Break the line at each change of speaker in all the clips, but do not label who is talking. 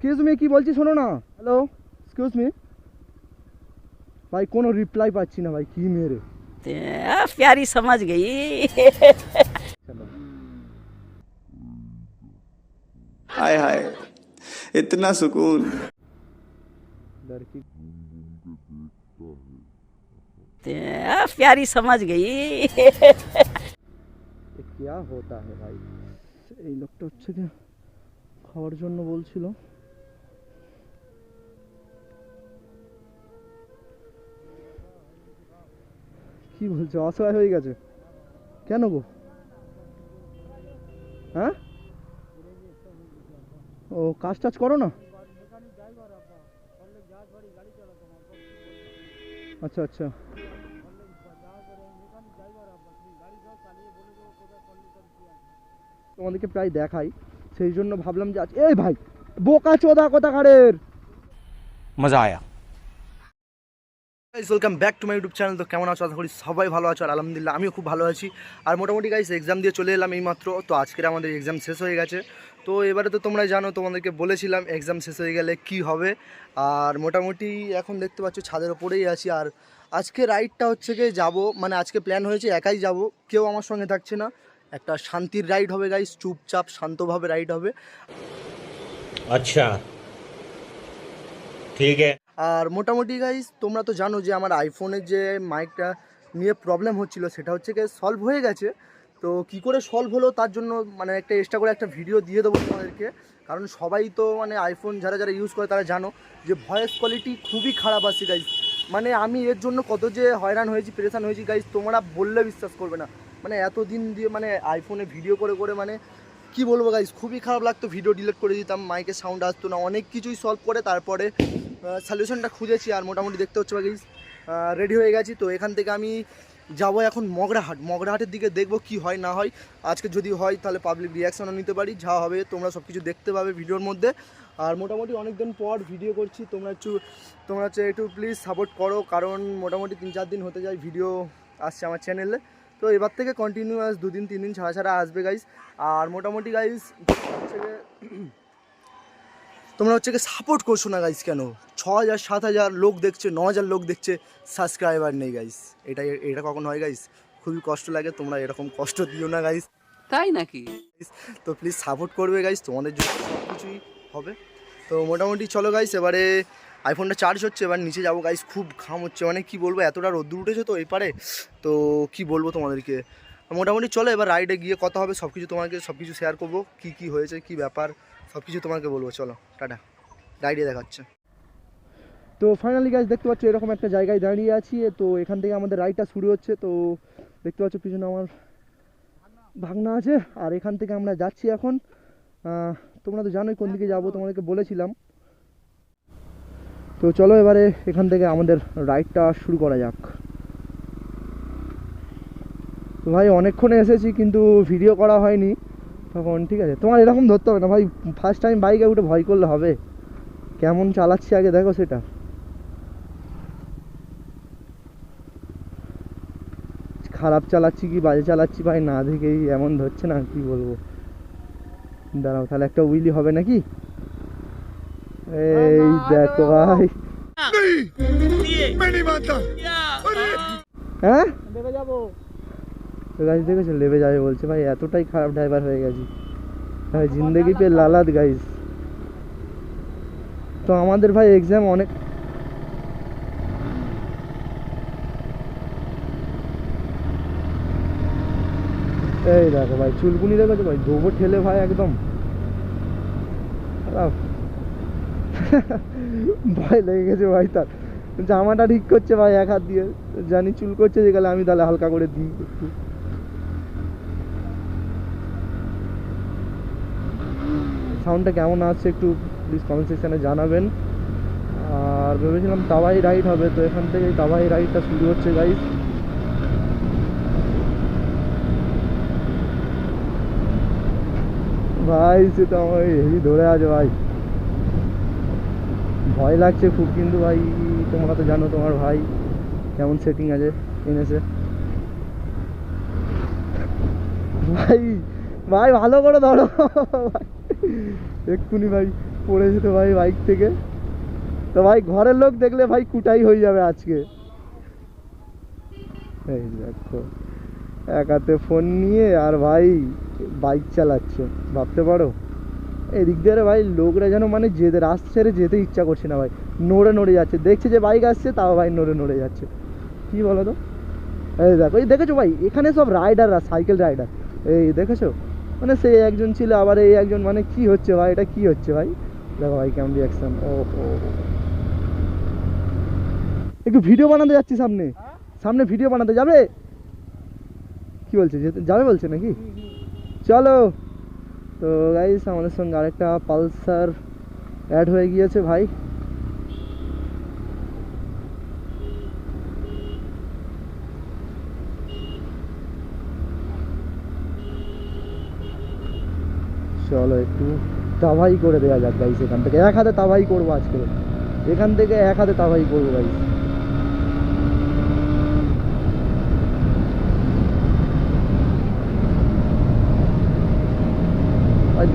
Excuse me কি বলছি শোনো না হ্যালো এক্সকিউজ মি ভাই কোনো রিপ্লাই পাচ্ছি না ভাই কি মেরে
आ, प्यारी समझ गई
हाय हाय इतना सुकून
लड़की
आ, प्यारी समझ गई
এ কেয়া হতা হে ভাই এই লোকটা হচ্ছে কি খাওয়ার জন্য বলছিল কি বলছো? অসহায় হয়ে গেছে। কেন গো? হ্যাঁ? ও, কাজ টাজ করো না? আচ্ছা আচ্ছা। তোমাদেরকে প্রায় দেখাই। সেই জন্য ভাবলাম যে আজ এই ভাই, বোকা চোদা কোথাকারের?
মজা আয়া।
Guys welcome back to my YouTube channel তো কেমন আছো? আশা করি সবাই ভালো আছো, আর আলহামদুলিল্লাহ আমিও খুব ভালো আছি। আর মোটামুটি গাইজ এক্সাম দিয়ে চলে এলাম এইমাত্র। তো আজকের আমাদের এক্সাম শেষ হয়ে গেছে। তো এবারে তো তোমরা জানো, তোমাদেরকে বলেছিলাম এক্সাম শেষ হয়ে গেলে কি হবে। আর মোটামুটি এখন দেখতে পাচ্ছ, ছাদের ওপরেই আছি। আর আজকে রাইডটা হচ্ছে গিয়ে যাব। মানে আজকে প্ল্যান হয়েছে, একাই যাব। কেউ আমার সঙ্গে থাকছে না। একটা শান্তির রাইড হবে গাইজ চুপচাপ, শান্তভাবে রাইড হবে।
আচ্ছা। ঠিক আছে।
আর মোটামুটি গাইজ তোমরা তো জানো যে আমার আইফোনের যে মাইকটা নিয়ে প্রবলেম হচ্ছিল, সেটা হচ্ছে গিয়ে সলভ হয়ে গেছে। তো কি করে সলভ হলো তার জন্য মানে একটা এক্সট্রা করে একটা ভিডিও দিয়ে দেবো তোমাদেরকে। কারণ সবাই তো মানে আইফোন যারা যারা ইউজ করে তারা জানো যে ভয়েস কোয়ালিটি খুবই খারাপ আছে গাইজ মানে আমি এর জন্য কত যে হয়রান হয়েছি প্রেশান হয়েছি গাইজ তোমরা বললে বিশ্বাস করবে না। মানে এতদিন দিয়ে মানে আইফোনে ভিডিও করে করে মানে কি বলব গাইজ খুবই খারাপ লাগতো ভিডিও ডিলিট করে দিতাম মাইকের সাউন্ড আসতো না, অনেক কিছুই সলভ করে তারপরে সলিউশনটা খুঁজেছি আর মোটামুটি দেখতে হচ্ছে গাইজ রেডি হয়ে গেছি। তো এখান থেকে আমি যাব এখন মগরাহাট। মগরাহাটের দিকে দেখব কি হয়, না হয়। আজকে যদি হয়, তাহলে পাবলিক রিয়াকশনও নিতে পারি। যা হবে, তোমরা সব কিছু দেখতে পাবে ভিডিওর মধ্যে। আর মোটামুটি অনেকদিন পর ভিডিও করছি। তোমরা একটু, তোমরা হচ্ছে একটু প্লিজ সাপোর্ট করো। কারণ মোটামুটি তিন চার দিন হতে যায় ভিডিও আসছে আমার চ্যানেলে তো এবার থেকে কন্টিনিউয়াস দুদিন তিন দিন ছাড়া ছাড়া আসবে গাইজ আর মোটামুটি গাইজ হচ্ছে তোমরা হচ্ছে গিয়ে সাপোর্ট করছ না গাইস কেন? ছ হাজার সাত হাজার লোক দেখছে ন হাজার লোক দেখছে সাবস্ক্রাইবার নেই গাইস এটা এটা কখন হয় গাইস খুবই কষ্ট লাগে তোমরা এরকম কষ্ট দিও না গাইস
তাই নাকি?
তো প্লিজ সাপোর্ট করবে গাইস তোমাদের জন্য সব কিছুই হবে। তো মোটামুটি চলো গাইস এবারে আইফোনটা চার্জ হচ্ছে এবার নিচে যাব গাইস খুব ঘাম হচ্ছে। মানে কি বলব এতটা রোদ্দুর উঠেছে তো এপারে। তো কি বলব তোমাদেরকে? মোটামুটি চলো এবার রাইডে গিয়ে কথা হবে সব কিছু তোমাকে সব কিছু শেয়ার করব কী কী হয়েছে কী ব্যাপার। সব কিছু তোমাকে বলব, চলো, টাটা। রাইডে দেখাচ্ছে। তো ফাইনালি গাইজ দেখতে পাচ্ছ এরকম একটা জায়গায় দাঁড়িয়ে আছি। তো এখান থেকে আমাদের রাইডটা শুরু হচ্ছে। তো দেখতে পাচ্ছ পিছনে আমার ভাগনা আছে। আর এখান থেকে আমরা যাচ্ছি এখন। তোমরা তো জানোই কোন দিকে যাব, তোমাদেরকে বলেছিলাম। তো চলো এবারে এখান থেকে আমাদের রাইডটা শুরু করা যাক। তো ভাই, অনেকক্ষণে এসেছি, কিন্তু ভিডিও করা হয়নি। তখন ঠিক আছে? তোমার এরকম ধরতে হবে না ভাই ফার্স্ট টাইম বাইকে উঠে ভয় করলে হবে। কেমন চালাচ্ছি আগে দেখো সেটা। খারাপ চালাচ্ছি কি বাজে চালাচ্ছি ভাই না দেখেই এমন ধরছে না কি বলব? দাঁড়াও তাহলে একটা উইলি হবে নাকি? এই দেখো ভাই। হ্যাঁ? তো গাইজ দেখেছ? লেবে যাবে বলছে, ভাই, এতটাই খারাপ ড্রাইভার হয়ে গেছি। ভাই, জিন্দগি পে লালাত গাইজ তো আমাদের ভাই এক্সাম অনেক এই দেখো ভাই, চুলকুনি দেখেছ ভাই? গোবর ঠেলে ভাই, একদম। ভয় লেগে গেছে ভাই তার। জামাটা ঠিক করছে ভাই, এক হাত দিয়ে। জানি চুল করছে, যে গেলে আমি তাহলে হালকা করে দিই একটু। সাউন্ডটা কেমন আসছে একটু প্লিজ কমেন্ট সেকশানে জানাবেন। আর ভেবেছিলাম তাওয়াই রাইড হবে, তো এখান থেকে তাওয়াই রাইডটা শুরু হচ্ছে গাইস ভাই, সে তো আমার হেভি ধরে আছে, ভাই। ভয় লাগছে খুব, কিন্তু ভাই, তোমরা তো জানো তোমার ভাই কেমন সেটিং আছে এনেছে ভাই ভাই, ভালো করে ধরো। ভাই এক্ষুনি ভাই, পড়ে যেত ভাই বাইক থেকে। তো ভাই, ঘরের লোক দেখলে ভাই কুটাই হয়ে যাবে আজকে। এই দেখো, এক হাতে ফোন নিয়ে আর ভাই বাইক চালাচ্ছে, ভাবতে পারো? এদিক দিয়ে ভাই, লোকরা যেন মানে যেতে, রাস্তা ছেড়ে যেতে ইচ্ছা করছে না ভাই। নড়ে নড়ে যাচ্ছে, দেখছে যে বাইক আসছে, তাও ভাই নড়ে নড়ে যাচ্ছে। কি বলো তো? এই দেখো, এই দেখেছ ভাই, এখানে সব রাইডাররা সাইকেল রাইডার এই দেখেছ? মানে সেই একজন ছিল আবার এই একজন মানে কি হচ্ছে ভাই? এটা কি হচ্ছে ভাই? দেখো ভাই কেমন রিয়াকশন ও ও একটু ভিডিও বানাতে যাচ্ছি সামনে। সামনে ভিডিও বানাতে যাবে? কি বলছে? যেতে- যাবে বলছে নাকি? চলো। তো গাইস আমাদের সঙ্গে আরেকটা পালসার অ্যাড হয়ে গিয়েছে ভাই। চলো একটু তাভাই করে দেওয়া যাক গাইস এখান থেকে। এক হাতে তাভাই করব আজকে। এখান থেকে এক হাতে তাভাই করব গাইস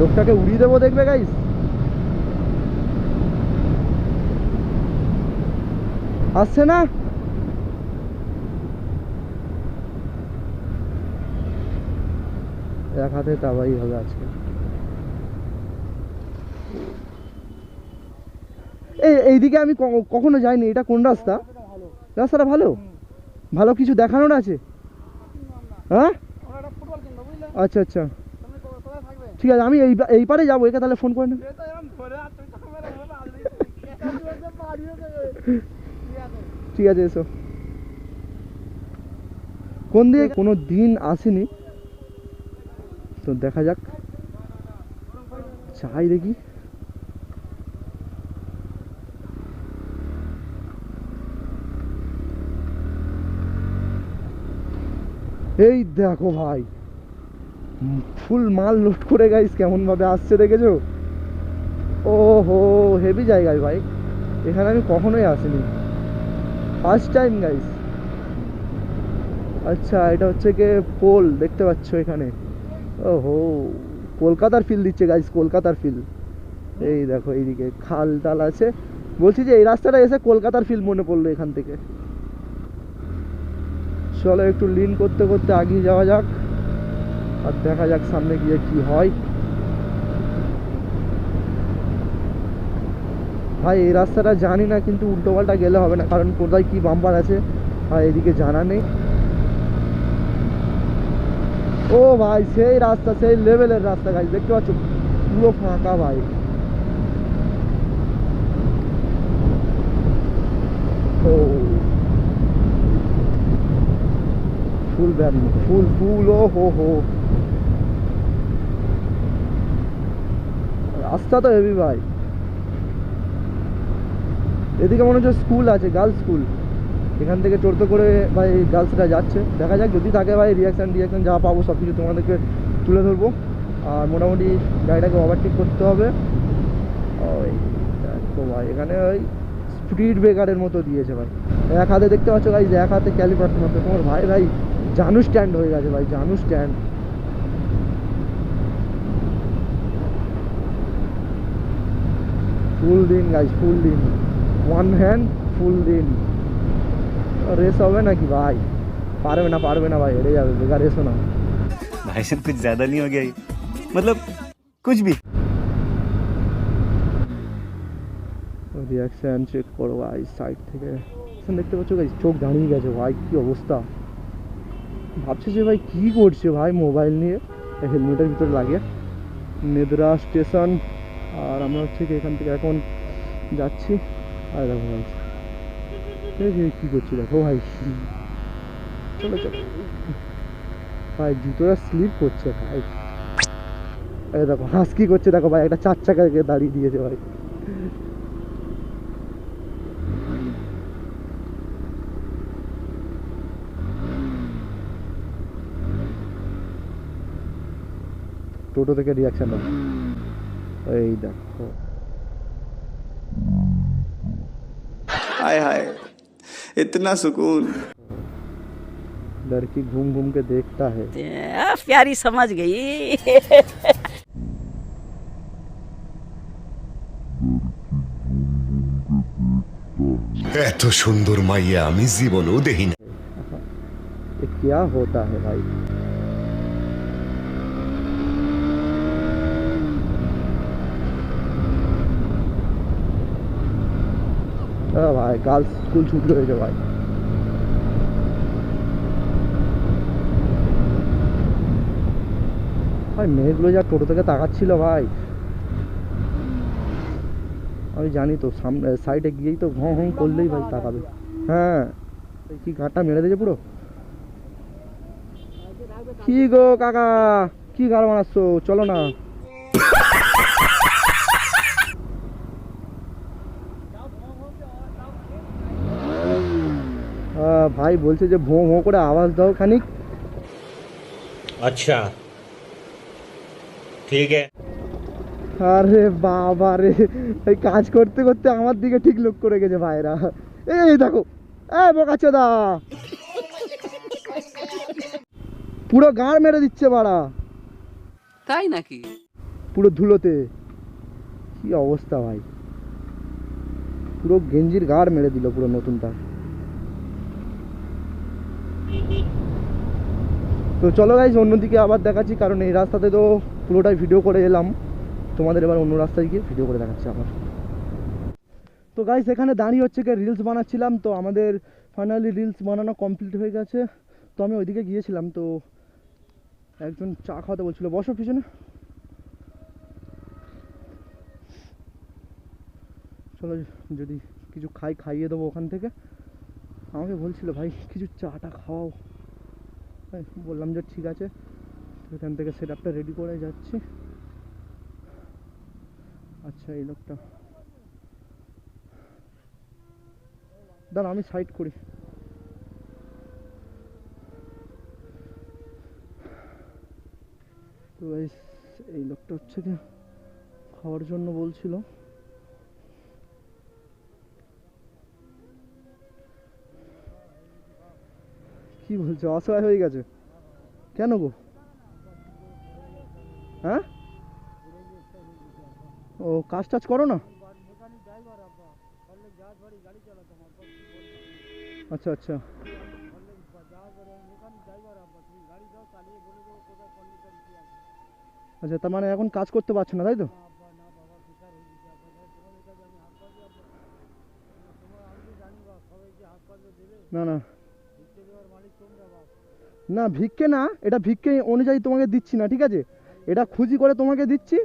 লোকটাকে উড়িয়ে দেবো দেখবে গাইস আসছে না? এক হাতে তাবাই হবে আজকে। এইদিকে আমি কখনো যাইনি, এটা কোন রাস্তা? রাস্তাটা ভালো? ভালো কিছু দেখানোর আছে? হ্যাঁ? আচ্ছা আচ্ছা। ঠিক আছে, আমি এই পারে যাব, একে তাহলে ফোন করে ঠিক আছে, এসো। কোন দিকে? কোনো দিন আসেনি। তো দেখা যাক। চাই দেখি। এই দেখো ভাই, ফুল মাল লোড করে গাইস কেমন ভাবে আসছে দেখেছ? ও হো হেভি জায়গায় ভাই। এখানে আমি কখনোই আসিনি। ফার্স্ট টাইম গাইস আচ্ছা এটা হচ্ছে গিয়ে পোল, দেখতে পাচ্ছ এখানে। ও হো কলকাতার ফিল দিচ্ছে গাইস কলকাতার ফিল এই দেখো, এইদিকে খাল টাল আছে। বলছি যে, এই রাস্তাটা এসে কলকাতার ফিল মনে পড়ল এখান থেকে। চলো একটু লিন করতে করতে আগিয়ে যাওয়া যাক আর দেখা যাক সামনে গিয়ে কি হয়। ভাই, এই রাস্তাটা জানি না, কিন্তু উল্টো পাল্টা গেলে হবে না, কারণ কোথায় কি বাম্পার আছে, আর এদিকে জানা নেই। ও ভাই, সেই রাস্তা, সেই লেভেলের রাস্তা গাছ দেখতে পাচ্ছ? পুরো ফাঁকা, ভাই। ও। ফুল ব্যান ফুল ফুল, ও হো হো। রাস্তা তো হেভি ভাই। এদিকে মনে হচ্ছে স্কুল আছে গার্লস স্কুল এখান থেকে টোটো করে ভাই গার্লসরা যাচ্ছে। দেখা যাক, যদি থাকে ভাই রিয়াকশান রিয়াকশান যা পাবো সব কিছু তোমাদেরকে তুলে ধরবো। আর মোটামুটি গাড়িটাকে ওভারটেক করতে হবে। ওই দেখো ভাই, এখানে ওই স্পিড ব্রেকারের মতো দিয়েছে ভাই। এক হাতে দেখতে পাচ্ছ ভাই এক হাতে ক্যালিপার তোমার ভাই ভাই জানু স্ট্যান্ড হয়ে গেছে ভাই জানু স্ট্যান্ড ফুল দিন গাইজ ফুল দিন ওয়ান হ্যান্ড ফুল দিন রেস হবে নাকি ভাই পারবে না পারবে না ভাই হেরে যাবে বেকার রেসও না
भाई साहब कुछ ज्यादा नहीं हो गया ये? मतलब कुछ भी
রিয়াকশান চেক করো ভাই সাইড থেকে এখন দেখতে পাচ্ছ গাইজ চোখ দাঁড়িয়ে গেছে ভাই কি অবস্থা ভাবছে যে ভাই কি করছে ভাই মোবাইল নিয়ে? হেলমেটের ভিতরে লাগে নেদরা স্টেশন আর আমরা হচ্ছে এখান থেকে এখন যাচ্ছি। আর দেখো ভাই কি করছি দেখো ভাই। চলো চলো। ভাই, জুতোটা স্লিপ করছে ভাই। দেখো, হাস করছে দেখো ভাই, একটা চার চাকাকে দাঁড়িয়ে দিয়েছে ভাই। টোটো থেকে রিয়াকশান হবে এই দেখো।
हाय हाय इतना सुकून
लड़की घूम घूम के देखता है।
प्यारी समझ गई।
तो सुंदर माइया जीवन জীবনেও
हाँ। क्या होता है भाई? ভাই গার্লস স্কুল ছুটি হয়েছে ভাই। ভাই, মেয়েগুলো যা টোটো থেকে তাকাচ্ছিল ভাই। আমি জানি তো, সামনে সাইডে গিয়েই তো ঘঁ ঘঁ করলেই ভাই তাকাবে। হ্যাঁ কি গাঁটটা মেরে দিয়েছে পুরো? কি গো কাকা, কি গাড় বানাচ্ছ? চলো না। ভাই বলছে যে ভোঁ ভোঁ করে আওয়াজ দাও খানিক।
আচ্ছা। ঠিক
আরে বাবা রে এই কাজ করতে করতে আমার দিকে ঠিক লোক করে গেছে ভাইরা। এই দেখো এ দা পুরো গাঁড় মেরে দিচ্ছে বাড়া।
তাই নাকি?
পুরো ধুলোতে। কি অবস্থা ভাই। পুরো গেঞ্জির গাড় মেরে দিল পুরো নতুনটা। তো চলো গাইজ অন্যদিকে আবার দেখাচ্ছি, কারণ এই রাস্তাতে তো পুরোটাই ভিডিও করে এলাম। তোমাদের এবার অন্য রাস্তায় গিয়ে ভিডিও করে দেখাচ্ছি আবার। তো গাইজ এখানে দাঁড়িয়ে হচ্ছে গিয়ে রিলস বানাচ্ছিলাম, তো আমাদের ফাইনালি রিলস বানানো কমপ্লিট হয়ে গেছে। তো আমি ওইদিকে গিয়েছিলাম, তো একজন চা খাওয়াতে বলছিল, বসো পিছনে। চলো যদি কিছু খাই, খাইয়ে দেবো ওখান থেকে। আমাকে বলছিল, ভাই, কিছু চাটা খাওয়াও। বললাম যে, ঠিক আছে। এখান থেকে সেট আপটা রেডি করে যাচ্ছি। আচ্ছা এই লোকটা। দাঁড়া আমি সাইড করি। তো এই লোকটা হচ্ছে কি, খাওয়ার জন্য বলছিল। কি বলছো? অসহায় হয়ে গেছে? কেন গো? হ্যাঁ? ও কাজ টাজ করো না। আচ্ছা আচ্ছা। আচ্ছা তার মানে এখন কাজ করতে পারছ না, তাই তো? না না। না, ভিক্ষে না, এটা ভিক্ষে অনুযায়ী তোমাকে দিচ্ছি না, ঠিক আছে? এটা খুঁজি করে তোমাকে দিচ্ছি,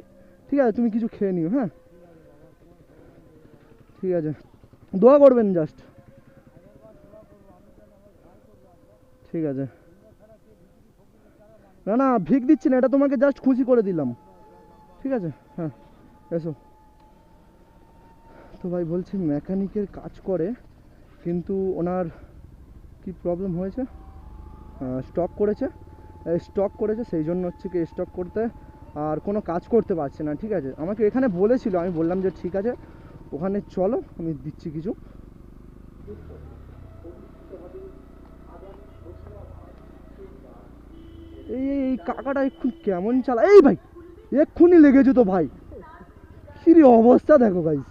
ঠিক আছে? তুমি কিছু খেয়ে নিও হ্যাঁ? ঠিক আছে। দোয়া করবেন জাস্ট ঠিক আছে। না না, ভিক দিচ্ছি না, এটা তোমাকে জাস্ট খুশি করে দিলাম। ঠিক আছে? হ্যাঁ এসো। তো ভাই বলছি মেকানিকের কাজ করে, কিন্তু ওনার কি প্রবলেম হয়েছে? স্টক করেছে। স্টক করেছে, সেই জন্য হচ্ছে কি স্টক করতে আর কোনো কাজ করতে পারছে না, ঠিক আছে? আমাকে এখানে বলেছিল, আমি বললাম যে ঠিক আছে, ওখানে চলো, আমি দিচ্ছি কিছু। এই, এই- কাকাটা এক্ষুনি কেমন চালা এই ভাই, এক্ষুনি লেগেছে তো ভাই। কিরে অবস্থা দেখো গাইস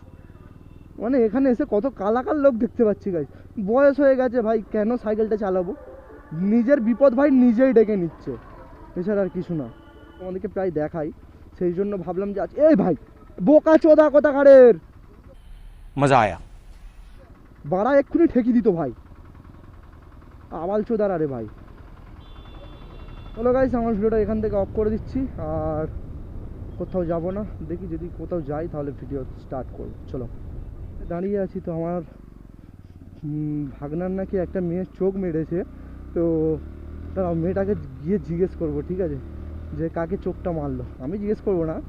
মানে এখানে এসে কত কালাকার লোক দেখতে পাচ্ছি গাইস বয়স হয়ে গেছে ভাই, কেন সাইকেলটা চালাবো? নিজের বিপদ ভাই নিজেই ডেকে নিচ্ছে। এছাড়া আর কিছু না। তোমাদেরকে প্রায় দেখাই। সেই জন্য ভাবলাম যে আজ এই ভাই বোকা চোদা কোথাকারের?
মজা আয়া।
বাড়া এক্ষুনি ঠেকি দিত ভাই। আবাল চোদার আরে ভাই। চলো গাইস আমার ভিডিওটা এখান থেকে অফ করে দিচ্ছি। আর কোথাও যাব না। দেখি যদি কোথাও যাই তাহলে ভিডিও স্টার্ট করব। চলো। দাঁড়িয়ে আছি তো আমার ভাগনার নাকি একটা মেয়ের চোখ মেরেছে। তো তারা মেয়েটাকে গিয়ে জিজ্ঞেস করব, ঠিক আছে? যে কাকে চোখটা মারলো? আমি জিজ্ঞেস করব না।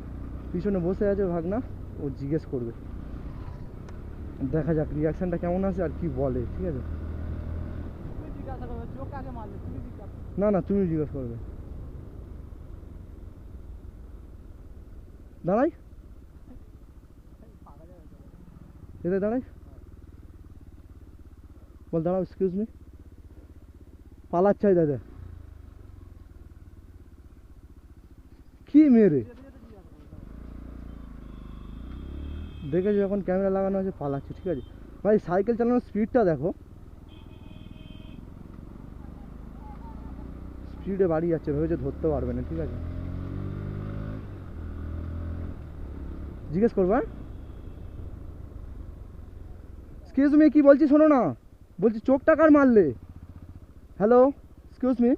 পিছনে বসে আছে ভাগনা, ও জিজ্ঞেস করবে। দেখা যাক রিয়াকশনটা কেমন আছে আর কি বলে, ঠিক আছে? না না তুমি জিজ্ঞেস করবে। দাঁড়াই। এতে দাঁড়াই? বল, দাঁড়াও এক্সকিউজ মি পালার চাই দাদা। কি মেরে? দেখেছি যখন ক্যামেরা লাগানো আছে, পালাচ্ছে, ঠিক আছে? ভাই, সাইকেল চালানোর স্পিডটা দেখো। স্পিডে বাড়ি যাচ্ছে, ভেবেছে ধরতে পারবে না, ঠিক আছে? জিজ্ঞেস করব হ্যাঁ? মি কি বলছি শোনো না। বলছি, চোখটা কার মারলে? হ্যালো এক্সকিউজ মি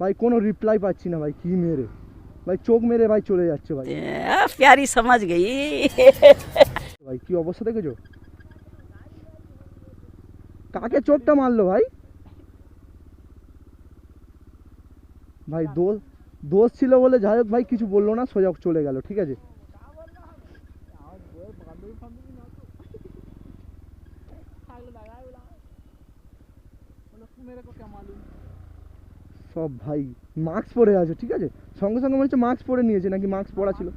ভাই কোনো রিপ্লাই পাচ্ছি না ভাই কি মেরে ভাই চোখ মেরে ভাই চলে যাচ্ছে ভাই
প্যারি সমাজ গেই
ভাই কি অবস্থা দেখেছো কাকে চোখটা মারলো ভাই ভাই দোষ দোষ ছিল বলে যাই হোক ভাই কিছু বললো না সোজা চলে গেল ঠিক আছে সব ভাই মাস্ক পরে আছে ঠিক আছে সঙ্গে সঙ্গে মনে হচ্ছে মাস্ক পরে নিয়েছে নাকি মাস্ক পরা ছিল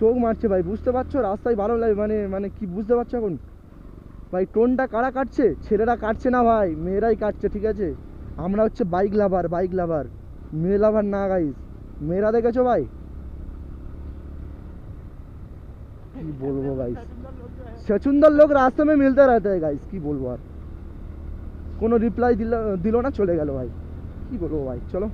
চোখ মারছে ভাই বুঝতে পারছো রাস্তায় ভালো লাগে মানে মানে কি বুঝতে পারছো এখন ভাই টোনটা কারা কাটছে ছেলেরা কাটছে না ভাই মেয়েরাই কাটছে ঠিক আছে আমরা হচ্ছে বাইক লাভার বাইক লাভার মেয়ে লাভার না গাইস মেয়েরা দেখেছো ভাই কি বলবো গাইস সচুন্দর লোক রাস্তা में मिलते रहते हैं गाइस কি বলবো আর কোনো রিপ্লাই দিল দিল না চলে গেল ভাই। কি বলব ভাই? চলো।